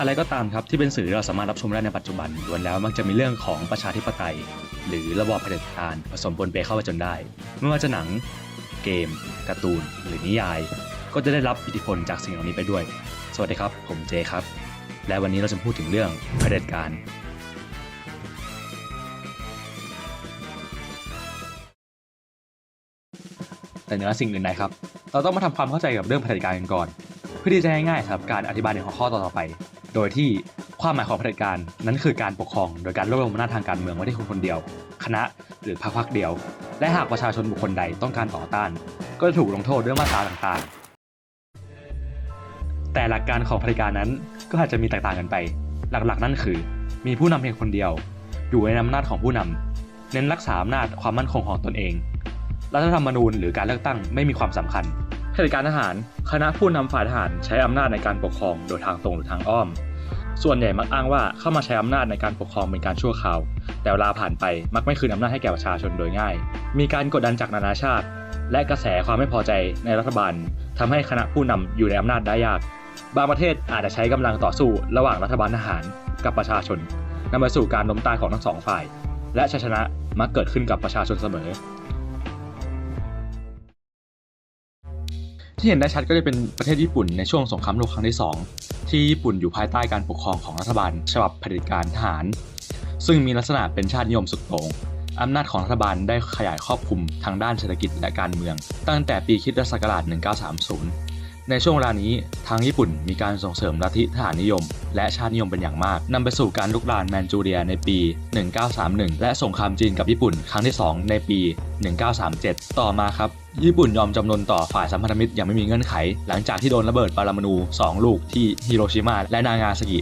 อะไรก็ตามครับที่เป็นสื่อที่เราสามารถรับชมได้ในปัจจุบันล้วนแล้วมักจะมีเรื่องของประชาธิปไตย หรือระบอบเผด็จการผสมปนเปเข้าไปจนได้ ไม่ว่าจะหนัง เกมการ์ตูน หรือนิยาย ก็จะได้รับอิทธิพลจากสิ่งเหล่านี้ไปด้วย สวัสดีครับ ผมเจครับ และวันนี้เราจะพูดถึงเรื่องเผด็จการแต่เหนือสิ่งอื่นใดครับ เราต้องมาทำความเข้าใจกับเรื่องเผด็จการกันก่อน เพื่อที่จะให้ง่ายๆครับการอธิบายในหัวข้อต่อๆไป โดยที่ความหมายของเผด็จการนั้นคือการปกครองโดยการรวบรวมอำนาจทางการเมืองไว้ที่คนคนเดียว คณะหรือพรรคพรรคเดียว และหากประชาชนบุคคลใดต้องการต่อต้าน ก็จะถูกลงโทษด้วยมาตราต่างๆ แต่หลักการของเผด็จการนั้นก็อาจจะมีแตกต่างกันไป หลักๆ นั่นคือ มีผู้นำเพียงคนเดียว อยู่ในอำนาจของผู้นำเน้นรักษาอำนาจความมั่นคงของตนเองรัฐธรรมนูญหรือการเลือกตั้งไม่มีความสำคัญเผด็จการทหาร คณะผู้นำฝ่ายทหารใช้อำนาจในการปกครองโดยทางตรงหรือทางอ้อม ส่วนใหญ่มักอ้างว่าเข้ามาใช้อำนาจในการปกครองเป็นการชั่วคราว แต่เวลาผ่านไปมักไม่คืนอำนาจให้แก่ประชาชนโดยง่าย มีการกดดันจากนานาชาติ และกระแสความไม่พอใจในรัฐบาลทำให้คณะผู้นำอยู่ในอำนาจได้ยาก บางประเทศอาจจะใช้กำลังต่อสู้ระหว่างรัฐบาลทหารกับประชาชนนำไปสู่การล้มตายของทั้งสองฝ่าย และชัยชนะมักเกิดขึ้นกับประชาชนเสมอ ที่เห็นได้ชัดก็จะเป็นประเทศญี่ปุ่นในช่วงสงครามโลกครั้งที่ 2 ที่ญี่ปุ่นอยู่ภายใต้การปกครองของรัฐบาลฉบับเผด็จการทหาร ซึ่งมีลักษณะเป็นชาตินิยมสุดโต่งอำนาจของรัฐบาลได้ขยายครอบคลุมทางด้านเศรษฐกิจและการเมือง ตั้งแต่ปีคริสตศักราช 1930 ในช่วงเวลานี้ทางญี่ปุ่นมีการส่งเสริมลัทธิทหารนิยม และชาตินิยมเป็นอย่างมากนำไปสู่การลุกลานแมนจูเรียในปี 1931 และสงครามจีนกับญี่ปุ่นครั้งที่ 2 ในปี 1937 ต่อมาครับ ญี่ปุ่นยอมจำนนต่อฝ่ายสัมพันธมิตรอย่างไม่มีเงื่อนไข หลังจากที่โดนระเบิดปรามาณู2 ลูกที่ฮิโรชิมาและนางาซากิ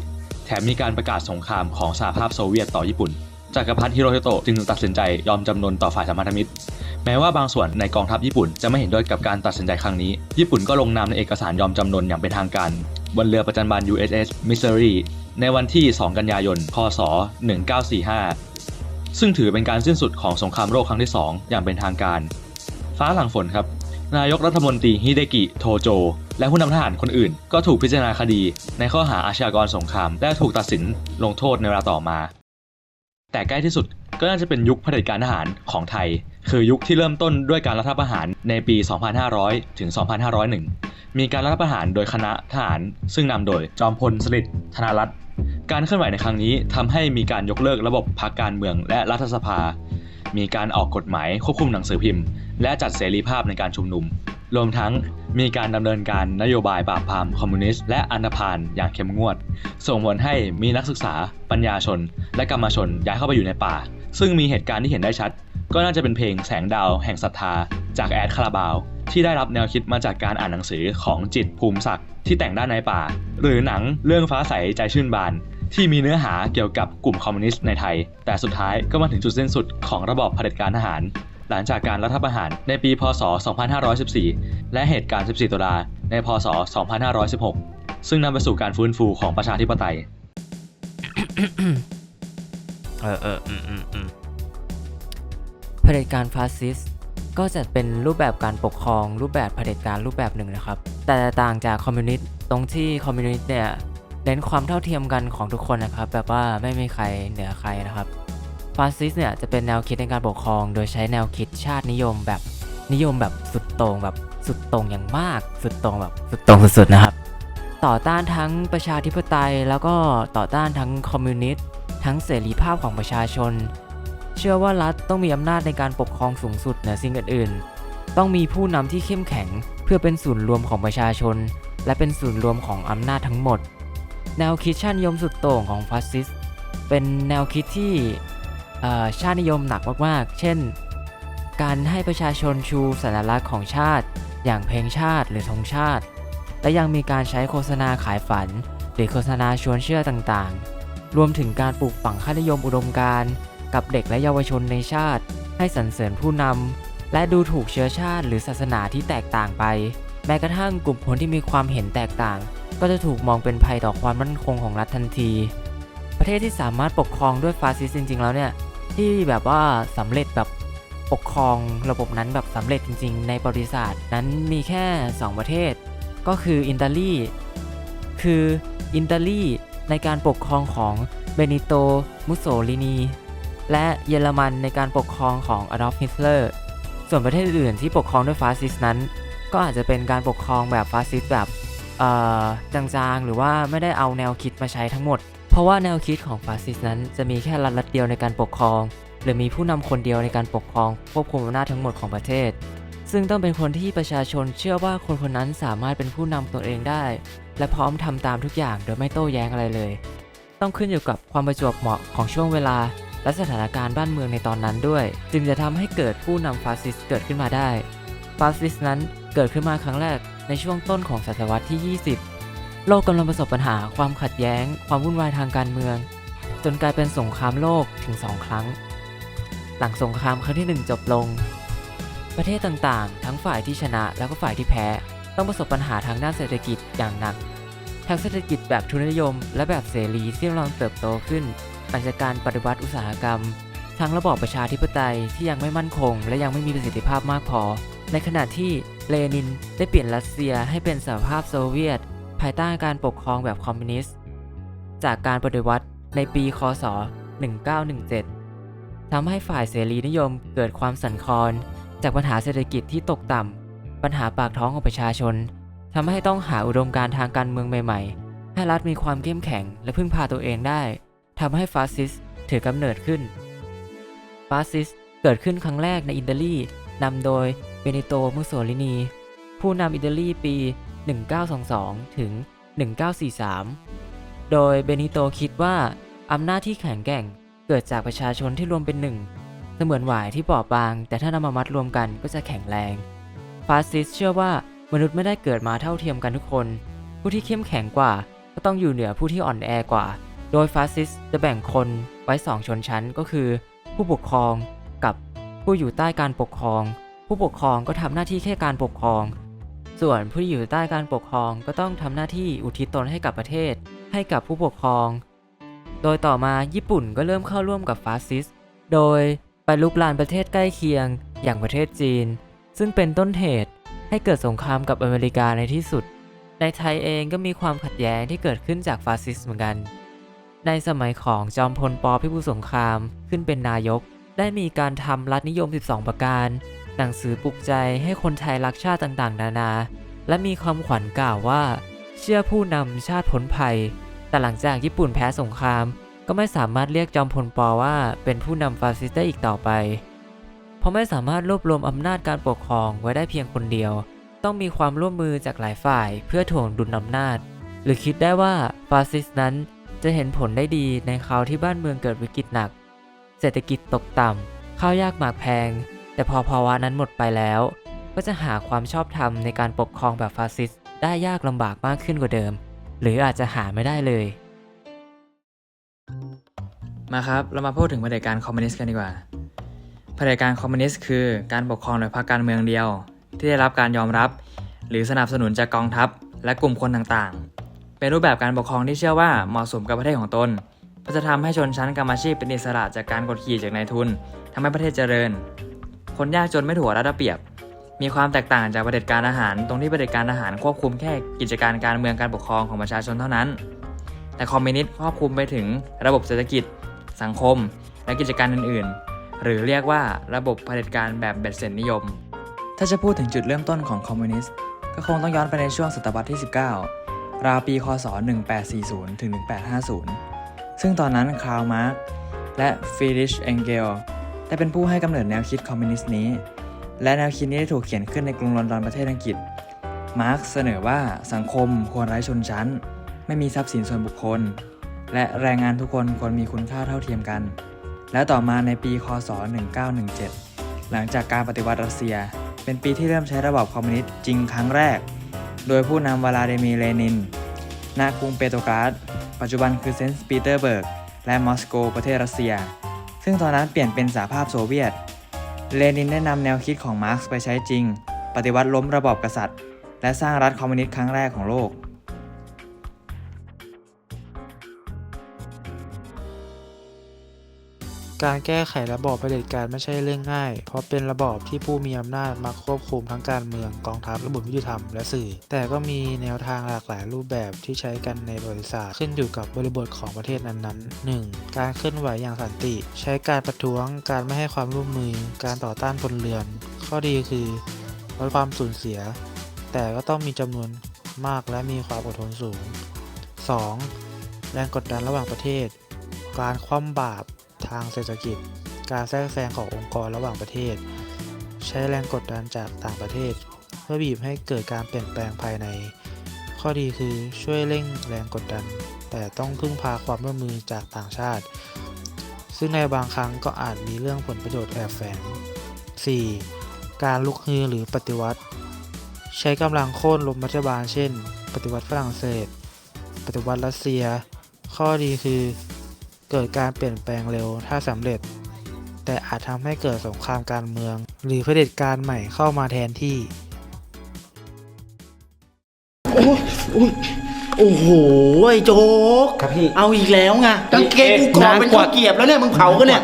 แถมมีการประกาศสงครามของสหภาพโซเวียตต่อญี่ปุ่นจักรพรรดิฮิโรฮิโตะจึงตัดสินใจยอมจำนนต่อฝ่ายสัมพันธมิตร แม้ว่าบางส่วนในกองทัพญี่ปุ่นจะไม่เห็นด้วยกับการตัดสินใจครั้งนี้ ญี่ปุ่นก็ลงนามในเอกสารยอมจำนนอย่างเป็นทางการ บนเรือประจันบาน USS Missouri ในวันที่ 2 กันยายน พศ 1945 ซึ่งถือเป็นการสิ้นสุดของสงครามโลกครั้งที่ 2 อย่างเป็นทางการ ฟ้าหลังฝนครับ นายกรัฐมนตรีฮิเดกิโทโจ และผู้นำทหารคนอื่น ก็ถูกพิจารณาคดี ในข้อหาอาชญากรสงคราม และถูกตัดสินลงโทษในเวลาต่อมา แต่ใกล้ที่สุดก็น่าจะเป็นยุคเผด็จการทหารของไทย คือยุคที่เริ่มต้นด้วยการรัฐประหารในปี 2500 ถึง 2501 มีการรัฐประหารโดยคณะทหาร ซึ่งนำโดยจอมพลสฤษดิ์ธนรัตน์การเคลื่อนไหวในครั้งนี้ทำให้มีการยกเลิกระบบพรรคการเมืองและรัฐสภา มีการออกกฎหมายควบคุมหนังสือพิมพ์ และจัดเสรีภาพในการชุมนุม รวมทั้งมีการดำเนินการนโยบายปราบปรามคอมมิวนิสต์และอันธพาลอย่างเข้มงวด ส่งผลให้มีนักศึกษา ปัญญาชน และกรรมชนย้ายเข้าไปอยู่ในป่า ซึ่งมีเหตุการณ์ที่เห็นได้ชัด ก็น่าจะเป็นเพลงแสงดาวแห่งศรัทธา จากแอดคาราบาว ที่ได้รับแนวคิดมาจากการอ่านหนังสือของจิตภูมิศักดิ์ที่แต่งด้านในป่า หรือหนังเรื่องฟ้าใสใจชื่นบาน ที่มีเนื้อหาเกี่ยวกับกลุ่มคอมมิวนิสต์ในไทย แต่สุดท้ายก็มาถึงจุดสิ้นสุดของระบอบเผด็จการทหาร หลังจากการรัฐประหารในปี พศ 2514 และเหตุการณ์ 14 ตุลาในพศ 2516 ซึ่งนำไปสู่การฟื้นฟูของประชาธิปไตย เออเอออืมอืมอืมเผด็จการฟาสซิสต์ก็จะเป็นรูปแบบการปกครองรูปแบบเผด็จการรูปแบบหนึ่งนะครับ แต่ต่างจากคอมมิวนิสต์ตรงที่คอมมิวนิสต์เนี่ย เน้นความเท่าเทียมกันของทุกคนนะครับ แบบว่าไม่มีใครเหนือใครนะครับฟาสซิสต์เนี่ยจะเป็นแนวคิดในการปกครอง โดยใช้แนวคิดชาตินิยมแบบนิยมแบบสุดโต่งแบบสุดโต่งอย่างมาก สุดโต่งแบบสุดโต่งสุดๆนะครับ ต่อต้านทั้งประชาธิปไตย แล้วก็ต่อต้านทั้งคอมมิวนิสต์ทั้งเสรีภาพของประชาชน เชื่อว่ารัฐต้องมีอำนาจในการปกครองสูงสุดเหนือสิ่งอื่นๆ ต้องมีผู้นำที่เข้มแข็ง เพื่อเป็นศูนย์รวมของประชาชน และเป็นศูนย์รวมของอำนาจทั้งหมด แนวคิดชาตินิยมสุดโต่งของฟาสซิสต์เป็นแนวคิดที่ชาตินิยมหนักมากๆ เช่น การให้ประชาชนชูสัญลักษณ์ของชาติ อย่างเพลงชาติหรือธงชาติ และยังมีการใช้โฆษณาขายฝัน หรือโฆษณาชวนเชื่อต่างๆ รวมถึงการปลูกฝังค่านิยมอุดมการณ์กับเด็กและเยาวชนในชาติ ให้สรรเสริญผู้นำและดูถูกเชื้อชาติหรือศาสนาที่แตกต่างไป แม้กระทั่งกลุ่มคนที่มีความเห็นแตกต่าง ก็จะถูกมองเป็นภัยต่อความมั่นคงของรัฐทันที ประเทศที่สามารถปกครองด้วยฟาสซิสต์จริง ๆ แล้วเนี่ยที่แบบว่าสำเร็จแบบปกครองระบบนั้นแบบสำเร็จจริง ๆ ในประวัติศาสตร์นั้นมีแค่ 2 ประเทศ ก็คืออิตาลีคืออิตาลีในการปกครองของเบนิโต มุสโสลินี และเยอรมันในการปกครองของอดอล์ฟฮิตเลอร์ ส่วนประเทศอื่นที่ปกครองด้วยฟาสซิสต์นั้น ก็อาจจะเป็นการปกครองแบบฟาสซิสต์แบบ จางๆ หรือว่าไม่ได้เอาแนวคิดมาใช้ทั้งหมด เพราะว่าแนวคิดของฟาสซิสนั้นจะมีแค่รัฐรัฐเดียวในการปกครอง หรือมีผู้นำคนเดียวในการปกครองควบคุมอำนาจทั้งหมดของประเทศ ซึ่งต้องเป็นคนที่ประชาชนเชื่อว่าคนคนนั้นสามารถเป็นผู้นำตัวเองได้ และพร้อมทำตามทุกอย่างโดยไม่โต้แย้งอะไรเลย ต้องขึ้นอยู่กับความประจวบเหมาะของช่วงเวลา และสถานการณ์บ้านเมืองในตอนนั้นด้วย จึงจะทำให้เกิดผู้นำฟาสซิสเกิดขึ้นมาได้ฟาสซิสนั้น เกิดขึ้นมาครั้งแรกในช่วงต้นของศตวรรษที่ 20 โลกกำลังประสบปัญหาความขัดแย้ง ความวุ่นวายทางการเมือง จนกลายเป็นสงครามโลกถึง 2 ครั้ง หลังสงครามครั้งที่ 1 จบลง ประเทศต่างๆ ทั้งฝ่ายที่ชนะแล้วก็ฝ่ายที่แพ้ ต้องประสบปัญหาทางด้านเศรษฐกิจอย่างหนัก ทั้งเศรษฐกิจแบบทุนนิยม และแบบเสรีที่กำลังเติบโตขึ้นหลังจากการปฏิวัติอุตสาหกรรม ทั้งระบอบประชาธิปไตยที่ยังไม่มั่นคง และยังไม่มีประสิทธิภาพมากพอ ในขณะที่ เลนินได้เปลี่ยนรัสเซียให้เป็นสหภาพโซเวียต ภายใต้การปกครองแบบคอมมิวนิสต์ จากการปฏิวัติในปีคศ 1917 ทำให้ฝ่ายเสรีนิยมเกิดความสั่นคลอน จากปัญหาเศรษฐกิจที่ตกต่ำ ปัญหาปากท้องของประชาชน ทำให้ต้องหาอุดมการณ์ทางการเมืองใหม่ ๆ ให้รัฐมีความเข้มแข็งและพึ่งพาตัวเองได้ ทำให้ฟาสซิสต์ถือกำเนิดขึ้น ฟาสซิสต์เกิดขึ้นครั้งแรกในอิตาลีนำโดย เบนิโต มุสโสลินี ผู้นำอิตาลีปี 1922 ถึง 1943 โดยเบนิโตคิดว่าอำนาจที่แข็งแกร่งเกิดจากประชาชนที่รวมเป็นหนึ่ง เสมือนหวายที่เปราะบาง แต่ถ้านำมามัดรวมกันก็จะแข็งแรง ฟาสซิสเชื่อว่ามนุษย์ไม่ได้เกิดมาเท่าเทียมกันทุกคน ผู้ที่เข้มแข็งกว่า ก็ต้องอยู่เหนือผู้ที่อ่อนแอกว่า โดยฟาสซิสจะแบ่งคนไว้2ชนชั้นก็คือ ผู้ปกครองกับผู้อยู่ใต้การปกครอง ผู้ปกครองก็ทำหน้าที่แค่การปกครอง ส่วนผู้ที่อยู่ใต้การปกครองก็ต้องทำหน้าที่อุทิศตนให้กับประเทศ ให้กับผู้ปกครอง โดยต่อมาญี่ปุ่นก็เริ่มเข้าร่วมกับฟาสซิสต์โดยไปลุกลานประเทศใกล้เคียง อย่างประเทศจีน ซึ่งเป็นต้นเหตุให้เกิดสงครามกับอเมริกาในที่สุด ในไทยเองก็มีความขัดแย้งที่เกิดขึ้นจากฟาสซิสต์เหมือนกัน ในสมัยของจอมพลปพิบูลสงครามขึ้นเป็นนายก ได้มีการทำรัฐนิยม 12 ประการ หนังสือปลุกใจให้คนไทยรักชาติต่างๆ นานา และมีคำขวัญกล่าวว่า เชื่อผู้นำชาติพ้นภัย แต่หลังจากญี่ปุ่นแพ้สงคราม ก็ไม่สามารถเรียกจอมพลปอว่าเป็นผู้นำฟาสซิสต์ได้อีกต่อไป เพราะไม่สามารถรวบรวมอำนาจการปกครองไว้ได้เพียงคนเดียว ต้องมีความร่วมมือจากหลายฝ่ายเพื่อถ่วงดุลอำนาจ หรือคิดได้ว่าฟาสซิสต์นั้นจะเห็นผลได้ดีในคราวที่บ้านเมืองเกิดวิกฤตหนัก เศรษฐกิจตกต่ำข้าวยากหมากแพง แต่พอภาวะนั้นหมดไปแล้ว ก็จะหาความชอบธรรมในการปกครองแบบฟาสซิสต์ได้ยากลำบากมากขึ้นกว่าเดิม หรืออาจจะหาไม่ได้เลย มาครับ เรามาพูดถึงเผด็จการคอมมิวนิสต์กันดีกว่าเผด็จการคอมมิวนิสต์คือการปกครองโดยพรรคการเมืองเดียว ที่ได้รับการยอมรับ หรือสนับสนุนจากกองทัพ และกลุ่มคนต่างๆ เป็นรูปแบบการปกครองที่เชื่อว่าเหมาะสมกับประเทศของตนเพื่อจะทำให้ชนชั้นกรรมอาชีพเป็นอิสระจากการกดขี่จากนายทุนทำให้ประเทศเจริญ คนยากจนไม่ถูกรัฐเอาเปรียบ มีความแตกต่างจากประเด็จการอาหาร ตรงที่ประเด็จการอาหารควบคุมแค่กิจการการเมืองการปกครองของประชาชนเท่านั้น แต่คอมมิวนิสต์ครอบคลุมไปถึงระบบเศรษฐกิจ สังคม และกิจการอื่น ๆ หรือเรียกว่าระบบเผด็จการแบบเบ็ดเสร็จนิยม ถ้าจะพูดถึงจุดเริ่มต้นของคอมมิวนิสต์ก็คงต้องย้อนไปในช่วงศตวรรษที่ 19 ราวปีคศ 1840 ถึง 1850 ซึ่งตอนนั้นคาร์ลมาร์กและฟรีดริชเองเกล ได้เป็นผู้ให้กำเนิดแนวคิดคอมมิวนิสต์นี้ และแนวคิดนี้ได้ถูกเขียนขึ้นในกรุงลอนดอนประเทศอังกฤษ มาร์กเสนอว่าสังคมควรไร้ชนชั้น ไม่มีทรัพย์สินส่วนบุคคล และแรงงานทุกคนควรมีคุณค่าเท่าเทียมกัน และต่อมาในปี คศ 1917 หลังจากการปฏิวัติรัสเซีย เป็นปีที่เริ่มใช้ระบอบคอมมิวนิสต์จริงครั้งแรก โดยผู้นำวลาดิมีร์เลนินณกรุงเปโตรกราดปัจจุบันคือเซนต์ปีเตอร์เบิร์กและมอสโกประเทศรัสเซีย ซึ่งตอนนั้นเปลี่ยนเป็นสหภาพโซเวียต เลนินได้นำแนวคิดของมาร์กซ์ไปใช้จริง ปฏิวัติล้มระบอบกษัตริย์ และสร้างรัฐคอมมิวนิสต์ครั้งแรกของโลก การแก้ไขระบอบเผด็จการไม่ใช่เรื่องง่าย เพราะเป็นระบอบที่ผู้มีอำนาจมาควบคุมทั้งการเมืองกองทัพระบบยุติธรรมและสื่อ แต่ก็มีแนวทางหลากหลายรูปแบบที่ใช้กันในประวัติศาสตร์ขึ้นอยู่กับบริบทของประเทศนั้นๆ 1. การเคลื่อนไหวอย่างสันติ ใช้การประท้วง การไม่ให้ความร่วมมือ การต่อต้านพลเรือน ข้อดีคือลดความสูญเสีย แต่ก็ต้องมีจำนวนมากและมีความอดทนสูง 2. แรงกดดันระหว่างประเทศ การคว่ำบาตร ทางเศรษฐกิจ การแทรกแซงขององค์กรระหว่างประเทศ ใช้แรงกดดันจากต่างประเทศ เพื่อบีบให้เกิดการเปลี่ยนแปลงภายใน ข้อดีคือช่วยเร่งแรงกดดัน แต่ต้องพึ่งพาความร่วมมือจากต่างชาติ ซึ่งในบางครั้งก็อาจมีเรื่องผลประโยชน์แอบแฝง 4. การลุกฮือหรือปฏิวัติ ใช้กำลังโค่นล้มรัฐบาลเช่น ปฏิวัติฝรั่งเศส ปฏิวัติรัสเซีย ข้อดีคือ เกิดการเปลี่ยนแปลงเร็วถ้าสำเร็จ แต่อาจทำให้เกิดสงครามการเมือง หรือเผด็จการใหม่เข้ามาแทนที่ โอ้โหไอ้โจ๊ก ครับพี่ เอาอีกแล้วไงกางเกงกูกรอบเป็นข้าวเกรียบแล้วเนี่ย มึงเผากันเนี่ย